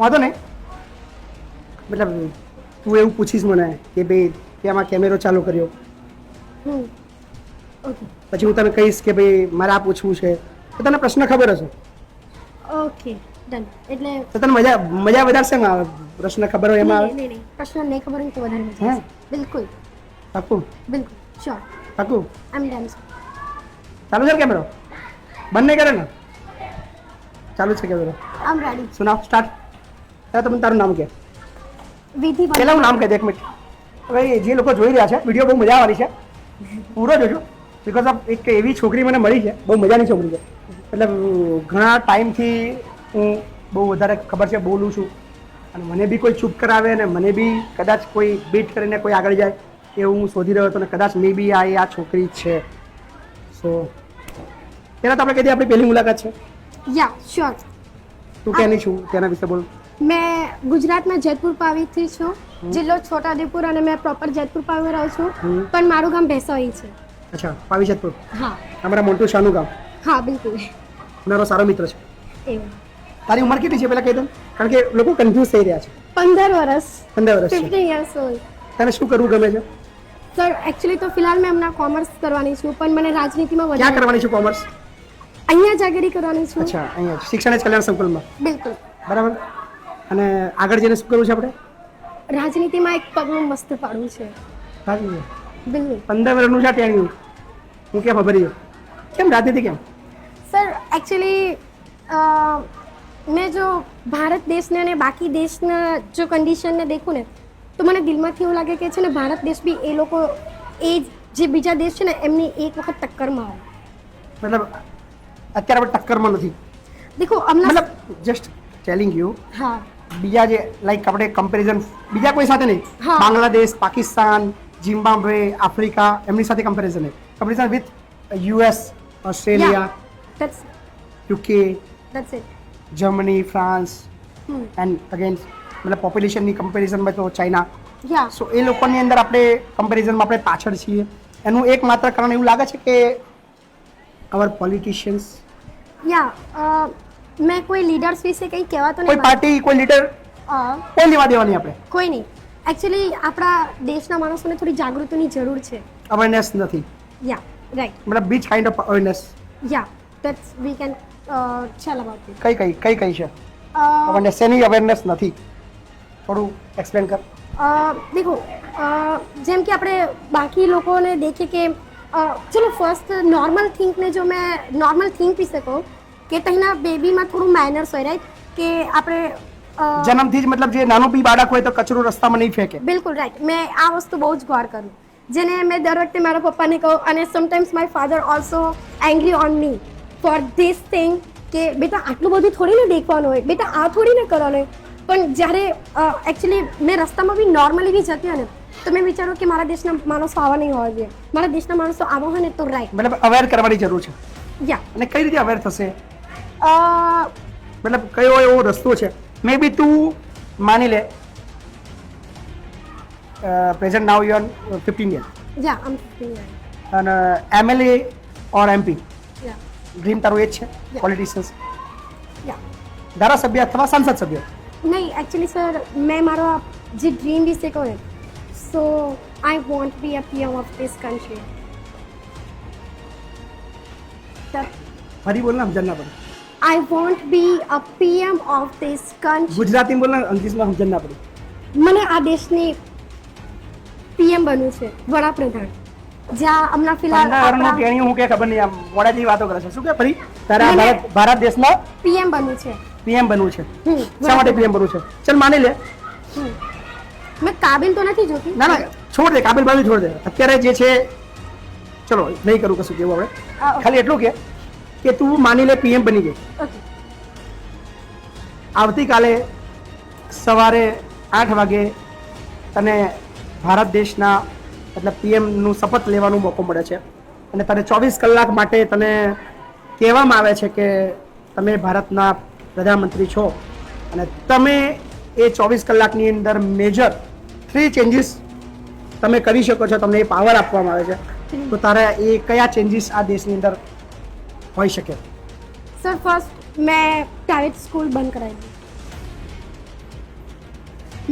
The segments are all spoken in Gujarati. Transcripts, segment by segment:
વાંધો નહીં. મતલબ તું એવું પૂછીશ મને કે ભાઈ તેમાં કેમેરો ચાલુ કર્યો? પછી હું તને કહીશ કે ભાઈ મારે આ પૂછવું છે. તો તને પ્રશ્ન ખબર હશે. Okay done. એટલે તો તને મજા મજા વધારે શેમાં આવે પ્રશ્ન ખબર હોય એમાં? આવે નહીં પ્રશ્ન નહીં ખબર હોય તો વધારે મજા હે? બિલકુલ. પાકું? બિલકુલ. શ્યોર પાકું? આઈ એમ ડન ચાલુ છે કેમેરો? બંને કરે ને? ચાલુ છે કેમેરો. આમ રેડી સુનાવ સ્ટાર્ટ ત્યારે તમે તારું નામ કે. વિધિ પહેલાં હું નામ કહી દે એક મિનિટ. હવે જે લોકો જોઈ રહ્યા છે વીડિયો બહુ મજા આવવાની છે. પૂરો જોજો. બિકોઝ ઓફ એક એવી છોકરી મને મળી છે બહુ મજાની છોકરી છે. એટલે ઘણા ટાઈમથી હું બહુ વધારે ખબર છે બોલું છું. અને મને બી કોઈ ચૂપ કરાવે અને મને બી કદાચ કોઈ બીટ કરીને કોઈ આગળ જાય એવું હું શોધી રહ્યો હતો અને કદાચ મે બી આ આ છોકરી છે. સો પહેલાં તો આપણે કહી દઈએ આપણી પહેલી મુલાકાત છે. યા શ્યોર તું ક્યાંની છું તેના વિશે બોલ. મેં ગુજરાતમાં જેતપુર પાવીથી છું. જિલ્લો છોટાઉદેપુર અને મેં પ્રોપર જેતપુર પાવી રહું છું. પણ મારું ગામ ભેસોઈ છે. અચ્છા પાવીજતપુર હા. અમારા મોન્ટુ શાનું ગામ? હા બિલકુલ. મારો સારો મિત્ર છે. એવું. તારી ઉંમર કેટલી છે પેલા કહી દઉં કારણ કે લોકો કન્ફ્યુઝ થઈ રહ્યા છે. પંદર વર્ષ પંદર વર્ષ ફિફ્ટીન યર્સ ઓલ્ડ તને શું કરવું ગમે છે? સર એકચ્યુઅલી તો ફિલહાલ મેં હમણાં કોમર્સ કરવાની છું પણ મને રાજનીતિમાં ક્યાં કરવાની છે કોમર્સ અહીંયા જાગીરી કરવાની છું. અચ્છા અહીંયા શિક્ષણ જ કલ્યાણ સંકુલમાં? બિલકુલ. બરાબર? અને આગળ જઈને શું કરવું છે આપણે? રાજનીતિમાં એક પગલું મસ્ત પાડવું છે. બિલકુલ. પંદર વર્ષનું છે ટેણ્યું હું કેમ ખબર કેમ રાજનીતિ કેમ? સર એકચ્યુઅલી મેં જો ભારત દેશને અને બાકી દેશના જો કન્ડિશનને દેખું ને તો મને દિલમાંથી એવું લાગે કે છે ને ભારત દેશ બી એ લોકો એ જે બીજા દેશ છે ને એમની એક વખત ટક્કરમાં આવે મતલબ અત્યારે આપણે ટક્કરમાં નથી. દેખો મતલબ જસ્ટ ટેલિંગ યુ હા. બીજા જે લાઈક આપણે કમ્પેરિઝન બીજા કોઈ સાથે નહીં. બાંગ્લાદેશ પાકિસ્તાન ઝિમ્બાબ્વે આફ્રિકા એમની સાથે કમ્પેરિઝન નહીં comparison with US Australia UK Germany France and again મતલબ પોપ્યુલેશનની કમ્પેરિઝનમાં તો ચાઇના સો એ લોકોની અંદર આપણે કમ્પેરિઝનમાં આપણે પાછળ છીએ. એનું એકમાત્ર કારણ એવું લાગે છે કે અવર પોલિટિશિયન્સ યા મેં કોઈ લીડર્સ વિશે કંઈ કહેવા તો કોઈ નહીં પાર્ટી કોઈ લીડર? કોઈ લેવા દેવાની આપણે? કોઈ નહીં. એકચ્યુઅલી આપણા દેશના માણસોને થોડી જાગૃતિની જરૂર છે. અવેરનેસ નથી. યા રાઈટ મતલબ beach kind of awareness yeah that's we can tell about it કઈ કઈ કઈ કઈ છે? અવેરનેસ એની અવેરનેસ નથી. થોડું એક્સપ્લેન કર. દેખો અ, જેમ કે આપણે બાકી લોકોને દેખીએ કે અ, ચલો ફર્સ્ટ નોર્મલ થિંકને જો મેં નોર્મલ થિંક વિશે કહું કે તહીંના બેબીમાં થોડું મેનર્સ હોય રાઈટ કે આપણે જન્મથી જ મતલબ જે નાનું બી બાળક હોય તો કચરો રસ્તામાં નહીં ફેંકે. બિલકુલ રાઈટ મેં આ વસ્તુ બહુ જ ગોર કરું. જેને મેં દર વખતે મારા પપ્પાને કહું અને sometimes my father also angry on me for this thing કે બેટા આટલું બધું થોડી ને દેખવાનું હોય. બેટા આ થોડી ને કરવાનું હોય. પણ જ્યારે એકચ્યુઅલી મેં રસ્તામાં બી નોર્મલી બી જતી હોય ને તો મેં વિચારું કે મારા દેશના માણસો આવા નહીં હોવા જોઈએ. મારા દેશના માણસો આવા હોય ને તો રાઈટ મતલબ અવેર કરવાની જરૂર છે. યા અને કઈ રીતે અવેર થશે? મતલબ કયો એવો રસ્તો છે? મે બી તું માની લે present now you are fifteen year yeah આમ અને એમએલએ ઓર એમપી યા ડ્રીમ તારું એ જ છે? પોલિટિશિયન્સ યા ધારાસભ્ય અથવા સાંસદ સભ્ય? નહીં એકચ્યુઅલી સર મેં મારો આ જે ડ્રીમ વિશે કહો ને so I want be a PM of this country ફરી બોલ ને સમજણ ના પડે. I want be a PM of this country. Gujarati બોલ અંગ્રેજીમાં સમજણ ના પડી. મને આ દેશની પીએમ બનવું છે વડાપ્રધાન. જ્યાં હમણાં ફિલહાલ પંદરનું આપણા હું કે ખબર નહીં આમ મોડાથી વાતો કરે છે. શું કે ફરી? તારા ભારત ભારત દેશમાં પીએમ બનવું છે. પીએમ બનવું છે. હમ, શા માટે પીએમ બનવું છે? ચલ માની લે. હમ. મેં કાબિલ તો નથી જોતી. ના ના છોડ દે કાબિલ બાબી છોડ દે. અત્યારે જે છે ચલો નહીં કરું કશું કેવું આપણે ખાલી એટલું કે કે તું માની લે પીએમ બની ગઈ. આવતીકાલે સવારે આઠ વાગે તને ભારત દેશના મતલબ પીએમનું શપથ લેવાનો મોકો મળે છે. અને તને ચોવીસ કલાક માટે તને કહેવામાં આવે છે કે તમે ભારતના પ્રધાનમંત્રી છો. અને તમે એ ચોવીસ કલાકની અંદર મેજર થ્રી ચેન્જીસ તમે કરી શકો છો. તમને એ પાવર આપવામાં આવે છે. તો તારા એ કયા ચેન્જીસ આ દેશની અંદર હોઈ શકે. સર ફર્સ્ટ મેં પ્રાઇવેટ સ્કૂલ બંધ કરાવી દઈશ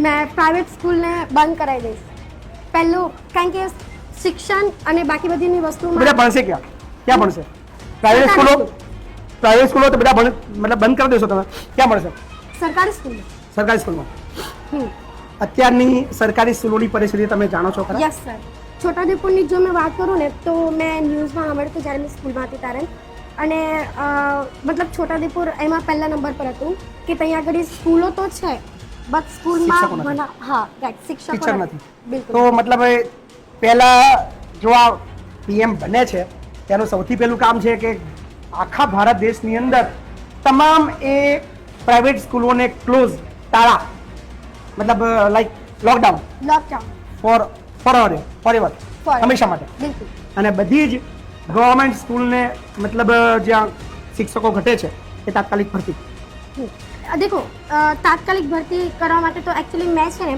મેં પ્રાઇવેટ સ્કૂલને બંધ કરાવી દઈશ. પહેલું કારણ કે શિક્ષણ અને બાકી બધીની બધા ભણશે ક્યાં? ક્યાં ભણશે? પ્રાઇવેટ સ્કૂલો પ્રાઇવેટ સ્કૂલો તો બધા ભણ મતલબ બંધ કરી દેશો તમે. ક્યાં ભણશે? સરકારી સ્કૂલ સરકારી સ્કૂલમાં અત્યારની સરકારી સ્કૂલોની પરિસ્થિતિ તમે જાણો છો ખરા? યસ સર છોટાઉદેપુરની જો મેં વાત કરું ને તો મેં ન્યૂઝમાં સાંભળ્યું હતું જ્યારે મેં સ્કૂલમાં હતી ત્યારે અને મતલબ છોટાઉદેપુર એમાં પહેલા નંબર પર હતું કે ત્યાં આગળ સ્કૂલો તો છે બટ સ્કૂલમાં હા રાઈટ શિક્ષકો નથી. તો મતલબ એ પહેલા જો આ પીએમ બને છે તેનું સૌથી પહેલું કામ છે કે આખા ભારત દેશની અંદર તમામ એ પ્રાઇવેટ સ્કૂલોને ક્લોઝ તાળા મતલબ like lockdown lockdown for for forever હંમેશા માટે. અને બધી જ ગવર્મેન્ટ સ્કૂલને મતલબ જ્યાં શિક્ષકો ઘટે છે એ તાત્કાલિક ભરતી. દેખો તાત્કાલિક ભરતી કરવા માટે તો એકચ્યુઅલી મેં છે ને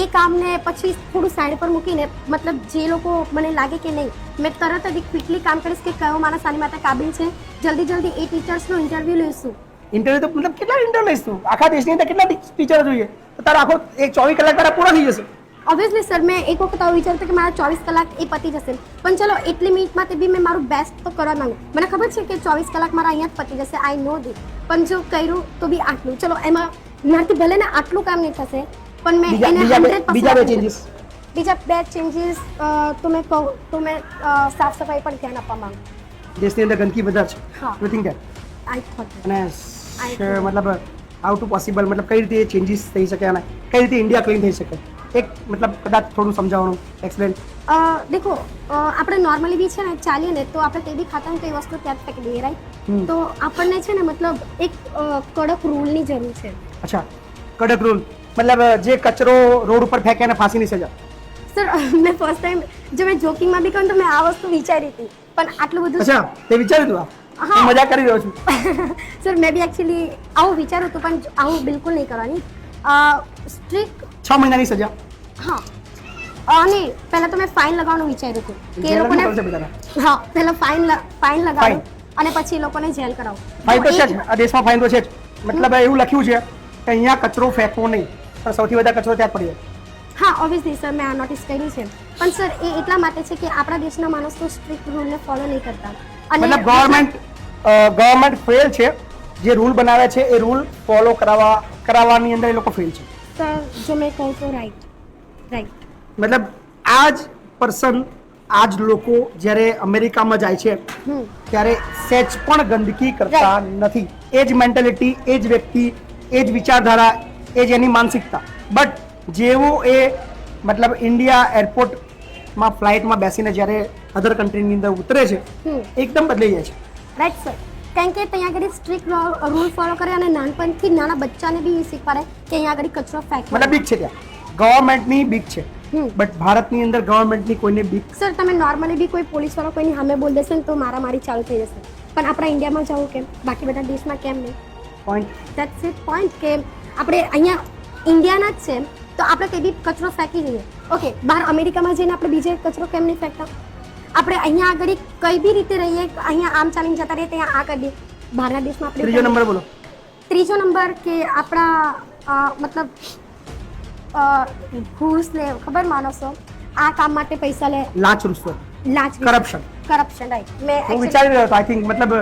એ કામને પછી થોડું સાઈડ પર મૂકીને મતલબ જે લોકો મને લાગે કે નહીં મેં તરત જ ક્વિકલી કામ કરીશ કે કયો માણસ આની માટે કાબિલ છે. જલ્દી જલ્દી એ ટીચર્સનો ઇન્ટરવ્યૂ લઈશું. ઇન્ટરવ્યુ તો મતલબ કેટલા ઇન્ટરવ્યુ લઈશું? આખા દેશની અંદર કેટલા ટીચર જોઈએ? તો તારો આખો એક ચોવીસ કલાક તારા પૂરા થઈ જશે. ઓબ્વિયસલી સર મેં એક વખત આવું વિચાર્યું કે મારા ચોવીસ કલાક એ પતી જશે. પણ ચલો એટલી મિનિટમાં તે બી મેં મારું બેસ્ટ તો કરવા માંગુ. મને ખબર છે કે ચોવીસ કલાક મારા અહીંયા જ પતી જશે આઈ નો દી પણ જો કર્યું તો બી આટલું. ચલો એમાં મારાથી ભલે ને આટલું કામ નહીં થશે પણ મેં બીજા એને બીજા બે 100% બીજા બે આપી ચેન્જીસ બીજા બે ચેન્જીસ તો મેં કહું તો મેં સાફ સફાઈ પર ધ્યાન આપવા માંગુ. દેશની અંદર ગંદકી બધા છે. થિંક ધેટ આઈ થોટ અને મતલબ હાઉ ટુ પોસિબલ મતલબ કઈ રીતે ચેન્જીસ થઈ શકે અને કઈ રીતે ઇન્ડિયા ક્લીન થઈ શકે? એક મતલબ કદાચ થોડું સમજાવવાનું એક્સપ્લેન દેખો આપણે નોર્મલી બી છે ને ચાલીએ ને તો આપણે તે બી ખાતા હોય તો એ વસ્તુ ત્યાં જ ફેંકી દઈએ. રાઈટ તો આપણને છે ને મતલબ એક કડક રૂલની જરૂર છે. અચ્છા કડક રૂલ મતલબ જે કચરો રોડ ઉપર ફેંકે ફાંસી ફાંસીની સજા. સર મેં ફર્સ્ટ ટાઈમ જો મેં જોકિંગમાં બી કહું તો મેં આ વસ્તુ વિચારી હતી. પણ આટલું બધું અચ્છા તે વિચાર્યું હતું હા. મજા કરી રહ્યો છું. સર મેં બી એકચ્યુઅલી આવું વિચારું હતું પણ આવું બિલકુલ નહીં કરવાની. સ્ટ્રિક્ટ છ મહિનાની સજા. હા. અને પહેલા તો મેં ફાઇન લગાવવાનું વિચાર્યું હતું કે એ લોકોને હા પહેલા ફાઇન ફાઇન લગાવો અને પછી એ લોકોને જેલ કરાવો. ફાઇન તો છે આ દેશમાં ફાઇન તો છે મતલબ એવું લખ્યું છે કે અહીંયા કચરો ફેંકવો નહીં. પણ સૌથી વધારે કચરો ત્યાં પડ્યો. હા ઓબ્વિયસલી સર મેં આ નોટિસ કર્યું છે. પણ સર એ એટલા માટે છે કે આપણા દેશના માણસો સ્ટ્રિક્ટ રૂલને ફોલો નહીં કરતા. મતલબ ગવર્મેન્ટ ગવર્મેન્ટ ફેલ છે. જે રૂલ બનાવે છે એ રૂલ ફોલો કરાવવા કરાવવાની અંદર એ લોકો ફેલ છે. સર જો મેં કહું તો રાઈટ રાઈટ મતલબ આ જ પર્સન આ જ લોકો જ્યારે અમેરિકામાં જાય છે ત્યારે સેચ પણ ગંદકી કરતા નથી. એ જ મેન્ટેલિટી એ જ વ્યક્તિ એ જ વિચારધારા એ જ એની માનસિકતા. બટ જેવો એ મતલબ ઇન્ડિયા એરપોર્ટમાં ફ્લાઇટમાં બેસીને જ્યારે અધર કન્ટ્રીની અંદર ઉતરે છે એકદમ બદલાઈ જાય છે. રાઈટ સર કારણ કે ત્યાં આગળ સ્ટ્રિક્ટ રૂલ ફોલો કરે અને નાનપણથી નાના બચ્ચાને બી શીખવાડે કે અહીંયા આગળ કચરો ફેંકવો. મતલબ બીક છે ત્યાં. ગવર્મેન્ટની બીક છે. બટ ભારતની અંદર ગવર્મેન્ટની કોઈને બીક સર તમે નોર્મલી બી કોઈ પોલીસવાળો કોઈની સામે બોલ દેશે ને તો મારામારી ચાલુ થઈ જશે. પણ આપણા ઇન્ડિયામાં જવું કેમ? બાકી બધા દેશમાં કેમ નહીં? પોઈન્ટ દેટ્સ ઇટ પોઈન્ટ કે આપણે અહીંયા ઇન્ડિયાના જ છે. તો આપણે તે બી કચરો ફેંકી દઈએ. ઓકે બહાર અમેરિકામાં જઈને આપણે બીજે કચરો કેમ નહીં ફેંકતા? આપણે અહીંયા આગળ કઈ બી રીતે રહીએ અહીંયા આમ ચાલીને જતા રહીએ ત્યાં આ કરીએ. બહારના દેશમાં આપણે ત્રીજો નંબર બોલો. ત્રીજો નંબર કે આપણા મતલબ ઘૂસ લે ખબર માનસો? આ કામ માટે પૈસા લે. લાંચ રૂશ્વત લાંચ કરપ્શન કરપ્શન રાઈટ મેં હું વિચારી રહ્યો હતો આઈ થિંક મતલબ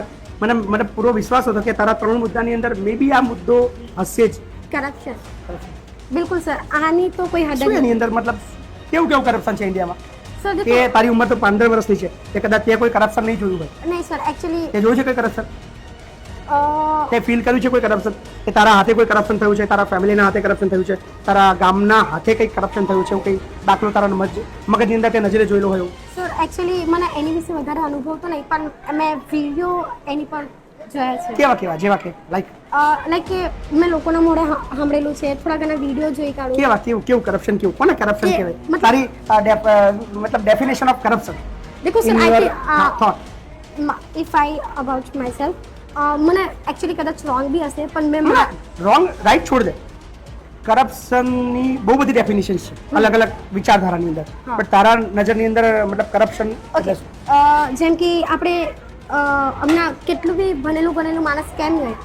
મને મને પૂરો વિશ્વાસ હતો કે તારા ત્રણ મુદ્દાની અંદર મે બી આ મુદ્દો હશે જ. કરપ્શન બિલકુલ સર આની તો કોઈ હદ નહીં એની અંદર મતલબ કેવું કેવું કરપ્શન છે ઇન્ડિયામાં સર કે તારી ઉંમર તો પંદર વર્ષની છે. તે કદાચ તે કોઈ કરપ્શન નહીં જોયું હોય. નહીં સર એકચ્યુઅલી તે જોયું છે કોઈ કરપ્શન તે ફીલ કર્યું છે કોઈ કરપ્શન કે તારા હાથે કોઈ કરપ્શન થયું છે? તારા ફેમિલીના હાથે કરપ્શન થયું છે? તારા ગામના હાથે કંઈક કરપ્શન થયું છે? કંઈ દાખલો તારા મજ મગજની અંદર તે નજરે જોયેલો હોય સર એકચ્યુઅલી મને એની વિશે વધારે અનુભવ તો નહીં પણ મેં વીડિયો એની પર જોયા છે. કેવા કેવા જેવા કે લાઈક લાઈક કે મેં લોકોના મોઢે સાંભળેલું છે થોડા ઘણા વીડિયો જોઈ કાઢું. કેવા કેવું કેવું કરપ્શન કેવું? કોને કરપ્શન કહેવાય? તારી મતલબ ડેફિનેશન ઓફ કરપ્શન દેખો sir I thought if I about my myself actually કદાચ રોંગ બી હશે પણ મેં રોંગ રાઈટ છોડ દે. કરપ્શનની બહુ બધી ડેફિનેશન છે અલગ અલગ વિચારધારાની અંદર. પણ બટ તારા નજરની અંદર મતલબ કરપ્શન જેમ કે આપણે હમણાં કેટલું બી ભણેલું ભણેલું માણસ કેમ નહીં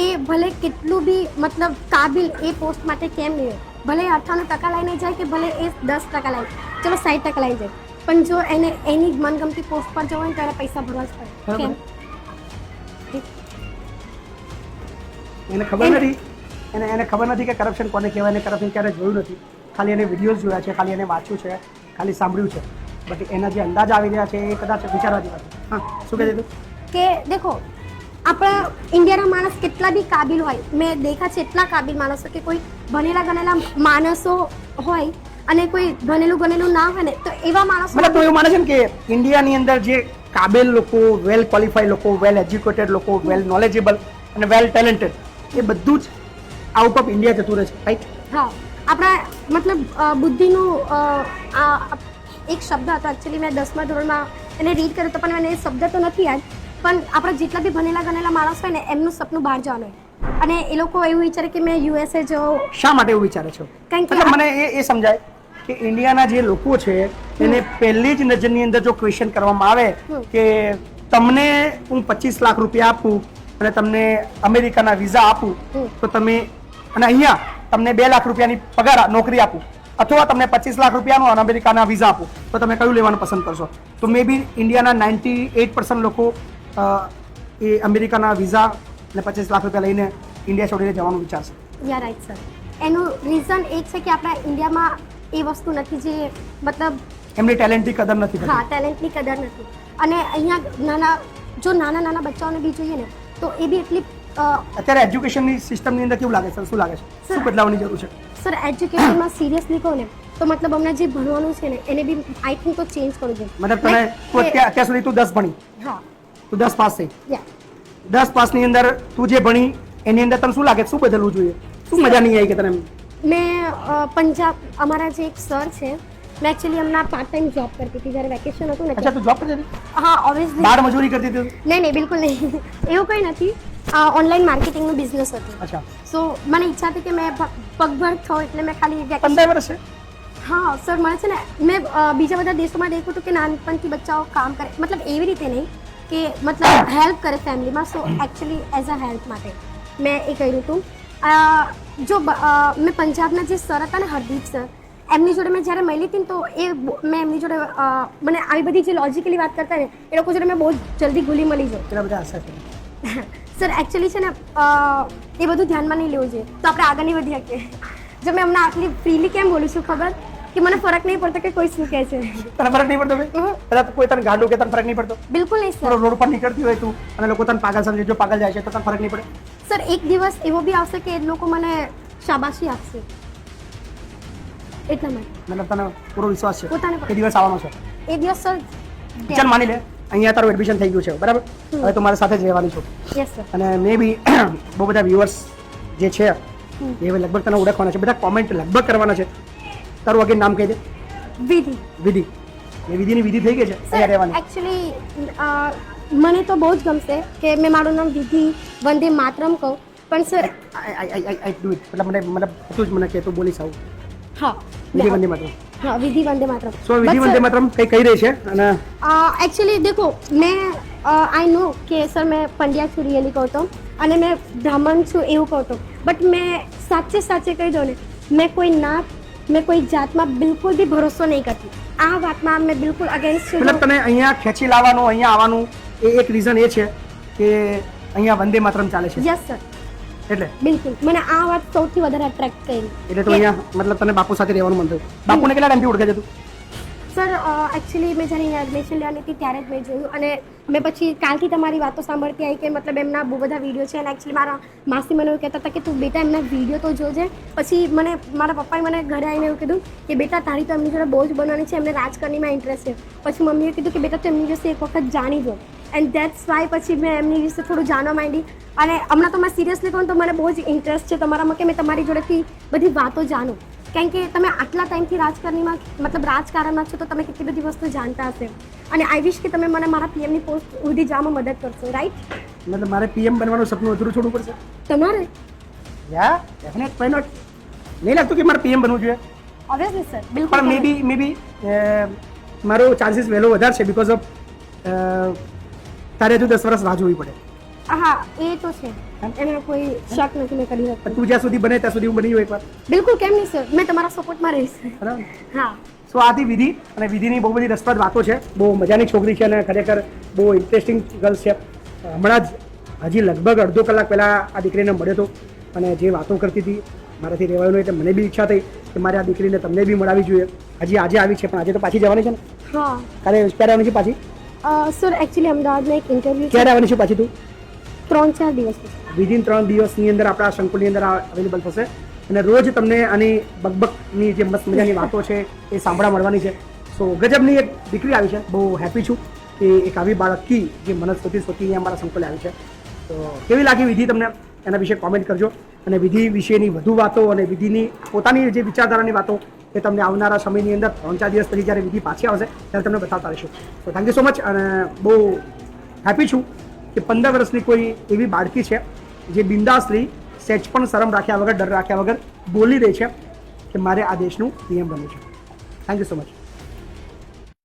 એ ભલે કેટલું બી મતલબ કાબિલ એ પોસ્ટ માટે કેમ નહીં ભલે અઠાણું અઠ્ઠાણું ટકા લઈને જાય કે ભલે એ દસ ટકા લઈને ચલો સાઠ ટકા લઈ જાય. પણ જો એને એની મનગમતી પોસ્ટ પર જવું હોય તો એને પૈસા ભરવા જ પડે. કેમ? એને ખબર નથી? એને એને ખબર નથી કે કરપ્શન કોને કહેવાય એને કરપ્શન ક્યારે જોયું નથી. ખાલી એને વિડીયોઝ જોયા છે ખાલી એને વાંચ્યું છે ખાલી સાંભળ્યું છે. બટ એના જે અંદાજ આવી રહ્યા છે એ કદાચ વિચારવા જેવા છે. હા શું કહે કે દેખો આપણા ઇન્ડિયાના માણસ કેટલા બી કાબિલ હોય મેં દેખા છે એટલા કાબિલ માણસો કે કોઈ ભણેલા ગણેલા માણસો હોય અને કોઈ ભણેલું ગણેલું ના હોય ને તો એવા માણસો મતલબ તું એવું માને છે કે ઇન્ડિયાની અંદર જે કાબિલ લોકો વેલ ક્વોલિફાઈડ લોકો વેલ એજ્યુકેટેડ લોકો વેલ નોલેજેબલ અને વેલ ટેલેન્ટેડ એ બધું જ આઉટ ઓફ ઇન્ડિયા જતું રહે છે રાઈટ હા આપણા મતલબ બુદ્ધિનું આ એક શબ્દ હતો એકચ્યુઅલી મેં દસમા ધોરણમાં એને રીડ કર્યું તો પણ મને એ શબ્દ તો નથી યાદ પણ આપણા જેટલા બી ભણેલા ગણેલા માણસ હોય ને એમનું સપનું બહાર જવાનું હોય. અને એ લોકો એવું વિચારે કે મેં યુએસએ જો શા માટે એવું વિચારે છો? કારણ કે મને એ એ સમજાય કે ઇન્ડિયાના જે લોકો છે એને પહેલી જ નજરની અંદર જો ક્વેશ્ચન કરવામાં આવે કે તમને હું પચીસ લાખ રૂપિયા આપું અને તમને અમેરિકાના વિઝા આપું તો તમે અને અહીંયા તમને બે લાખ રૂપિયાની પગાર નોકરી આપું. અથવા તમને પચીસ લાખ રૂપિયાનો અને અમેરિકાના વિઝા આપું તો તમે કયું લેવાનું પસંદ કરશો? તો મે બી ઇન્ડિયાના નાઇન્ટી એઇટ પર્સન્ટ લોકો એ અમેરિકાના વિઝા અને પચીસ લાખ રૂપિયા લઈને ઇન્ડિયા છોડીને જવાનું વિચારશે. યા રાઈટ સર એનું રીઝન એ છે કે આપણા ઇન્ડિયામાં એ વસ્તુ નથી જે મતલબ એમની ટેલેન્ટની કદર નથી. હા ટેલેન્ટની કદર નથી. અને અહીંયા નાના જો નાના નાના બચ્ચાઓને બી જોઈએ ને તો એ બી એટલી અત્યારે એજ્યુકેશનની સિસ્ટમની અંદર કેવું લાગે સર શું લાગે છે? શું બદલાવની જરૂર છે? સર એજ્યુકેશનમાં સિરિયસલી કહો ને તો મતલબ હમણાં જે ભણવાનું છે ને એને બી આઈ થિંક તો ચેન્જ કરવું જોઈએ મતલબ તમે તું અત્યાર સુધી તું દસ ભણી. હા. તું દસ પાસ થઈ. યા દસ પાસની અંદર તું જે ભણી એની અંદર તને શું લાગે? શું બદલવું જોઈએ? શું મજા નહીં આવી કે તને મેં પંજાબ અમારા જે એક સર છે મેં એકચ્યુઅલી હમણાં પાર્ટ ટાઈમ જોબ કરતી હતી જ્યારે વેકેશન હતું ને અચ્છા તું જોબ કરતી હતી? હા ઓબ્વિયસલી બાર મજૂરી કરતી હતી નહીં નહીં બિલકુલ નહીં. એવું કંઈ નથી. ઓનલાઈન માર્કેટિંગનો બિઝનેસ હતી. અચ્છા. સો મને ઈચ્છા હતી કે મેં પગભર થઉં એટલે મેં ખાલી પંદર વર્ષ હા સર મને છે ને મેં બીજા બધા દેશોમાં દેખ્યું હતું કે નાનપણથી બચ્ચાઓ કામ કરે મતલબ એવી રીતે નહીં કે મતલબ હેલ્પ કરે ફેમિલીમાં so actually as a help માટે મેં એ કર્યું હતું. જો મેં પંજાબના જે સર હતા ને હરદીપ સર એમની જોડે મેં જ્યારે મળી હતી ને તો એ મેં એમની જોડે મને આવી બધી જે લોજિકલી વાત કરતા ને એ લોકો જોડે મેં બહુ જલ્દી ગુલી મળી જાઉં. બધા છે? સર એકચ્યુઅલી છે ને એ બધું ધ્યાનમાં નહીં લેવું જોઈએ. તો આપણે આગળ નહીં વધી શકીએ. જો મેં હમણાં આટલી ફ્રીલી કેમ બોલું છું ખબર? કે મને ફરક નહીં પડતો કે કોઈ શું કહે છે. તને ફરક નહીં પડતો કદાચ કોઈ તને ગાંડું કે તને ફરક નહીં પડતો? બિલકુલ નહીં સર રોડ પર નીકળતી હોય તું અને લોકો તને પાગલ સમજે. જો પાગલ જાય છે તો તને ફરક નહીં પડે. સર એક દિવસ એવો બી આવશે કે એ લોકો મને શાબાશી આપશે. એટલા માટે. મતલબ તને પૂરો વિશ્વાસ છે પોતાને એ દિવસ આવવાનો છે. એ દિવસ સર ચાલ માની લે. અહીંયા તારું એડમિશન થઈ ગયું છે બરાબર? હવે તો મારી સાથે જ રહેવાની છું. અને મે બી બહુ બધા વ્યુઅર્સ જે છે એ લગભગ તને ઓળખવાના છે. બધા કોમેન્ટ લગભગ કરવાના છે. તારું અગેન નામ કહી દે. વિધિ. વિધિ. એ વિધિની વિધિ થઈ ગઈ છે? અહીંયા રહેવાની. એકચ્યુઅલી મને તો બહુ જ ગમશે કે મેં મારું નામ વિધિ વંદે માતરમ કહું. પણ સર આઈ ડુ ઇટ મતલબ મને મતલબ તું જ મને કે તું બોલીશ આવું. હા. વિધિ વંદે માતરમ. હા વિધિ વંદે માતરમ. સો વિધિ વંદે માતરમ કઈ કહી રહી છે? અને એકચ્યુઅલી દેખો મેં આઈ નો કે સર મેં પંડ્યા છું રિયલી કહું તો અને મેં બ્રાહ્મણ છું એવું કહું તો બટ મેં સાચે સાચે કહી દઉં ને મેં કોઈ નાત મેં કોઈ જાતમાં બિલકુલ બી ભરોસો નહીં કરતી. આ વાતમાં મેં બિલકુલ અગેન્સ્ટ મતલબ છું અહીંયા ખેંચી લાવવાનું અહીંયા આવવાનું એ એક રીઝન એ છે કે અહીંયા વંદે માતરમ ચાલે છે? યસ સર એટલે? બિલકુલ. મને આ વાત સૌથી વધારે અટ્રેક્ટ કરી. એટલે તો અહીંયા મતલબ તને બાપુ સાથે રહેવાનું મન થયું. બાપુને કેટલા ટાઈમથી ઓળખે છે તું? સર એકચ્યુઅલી મેં જ્યારે અહીંયા એડમિશન લેવાની હતી ત્યારે જ મેં જોયું. અને મેં પછી કાલથી તમારી વાતો સાંભળતી આવી કે મતલબ એમના બહુ બધા વીડિયો છે. અને એકચ્યુઅલી મારા માસી મને એવું કહેતા હતા કે તું બેટા એમના વીડિયો તો જોજે. પછી મને મારા પપ્પાએ મને ઘરે આવીને એવું કીધું કે બેટા તારી તો એમની જોડે બહુ જ બનવાની છે. એમને રાજકારણીમાં ઇન્ટરેસ્ટ છે. પછી મમ્મીએ કીધું કે બેટા તું એમની વિશે એક વખત જાણી જો. એન્ડ દેટ્સ વાય પછી મેં એમની વિશે થોડું જાણવા માંડી. અને હમણાં તો મેં સિરિયસલી કહું તો મને બહુ જ ઇન્ટરેસ્ટ છે તમારામાં કે મેં તમારી જોડેથી બધી વાતો જાણું. કારણ કે તમે આટલા ટાઈમથી રાજકારણીમાં મતલબ રાજકારણમાં છો તો તમે કેટલી બધી વસ્તુ જાણતા હશે. અને આઈ વિશ કે તમે મને મારા પીએમની પોસ્ટ સુધી જવામાં મદદ કરશો રાઈટ મતલબ મારે પીએમ બનવાનું સપનું અધૂરું છોડવું પડશે? તમારે? યા ડેફિનેટ વાય નોટ નહીં લાગતું કે મારે પીએમ બનવું જોઈએ? ઓબ્વિયસલી સર પણ બિલકુલ મે બી મે બી મારો ચાન્સીસ વહેલો વધારે છે બિકોઝ ઓફ તારે હજુ દસ વર્ષ રાહ જોવી પડે. હા એ તો છે. એમાં? કોઈ શક નથી મેં કરી શકતી તું જ્યાં સુધી બને ત્યાં સુધી હું બની હોય એકવાર. બિલકુલ કેમ નહીં સર મેં તમારા સપોર્ટમાં રહીશ. બરાબર. હા. સો આથી વિધિ અને વિધિની બહુ બધી રસપ્રદ વાતો છે. બહુ મજાની છોકરી છે અને ખરેખર બહુ ઇન્ટરેસ્ટિંગ ગર્લ્સ છે. હમણાં જ હજી લગભગ અડધો કલાક પહેલાં આ દીકરીને મળ્યો હતો અને જે વાતો કરતી હતી મારાથી રહેવાયું નહીં એટલે મને બી ઈચ્છા થઈ કે મારે આ દીકરીને તમને બી મળાવી જોઈએ. હજી આજે આવી છે પણ આજે તો પાછી જવાની છે ને? હા. કાલે ક્યારે આવવાની છે પાછી? સર એકચ્યુઅલી અમદાવાદમાં એક ઇન્ટરવ્યુ ક્યારે આવવાની છે પાછી તું? ત્રણ ચાર દિવસ વિધિન ત્રણ દિવસની અંદર આપણા સંકુલની અંદર અવેલેબલ થશે. અને રોજ તમને આની બકબકની જે મસ્ત મજાની વાતો છે એ સાંભળવા મળવાની છે. સો ગજબની એક દીકરી આવી છે. બહુ હેપી છું કે એક આવી બાળકી જે મનસ્પતિ શોધી અમારા સંકુલે આવી છે. તો કેવી લાગી વિધિ તમને? એના વિશે કોમેન્ટ કરજો. અને વિધિ વિશેની વધુ વાતો અને વિધિની પોતાની જે વિચારધારાની વાતો એ તમને આવનારા સમયની અંદર ત્રણ ચાર દિવસ પછી જ્યારે વિધિ પાછી આવશે ત્યારે તમને બતાવતા રહીશું. તો થેન્ક યુ સો મચ અને બહુ હેપી છું. કે પંદર વર્ષની કોઈ એવી બાળકી છે જે બિંદાસલી સેચ પણ શરમ રાખ્યા વગર, ડર રાખ્યા વગર બોલી રહી છે કે મારે આ દેશનું પીએમ બનવું છે. Thank you so much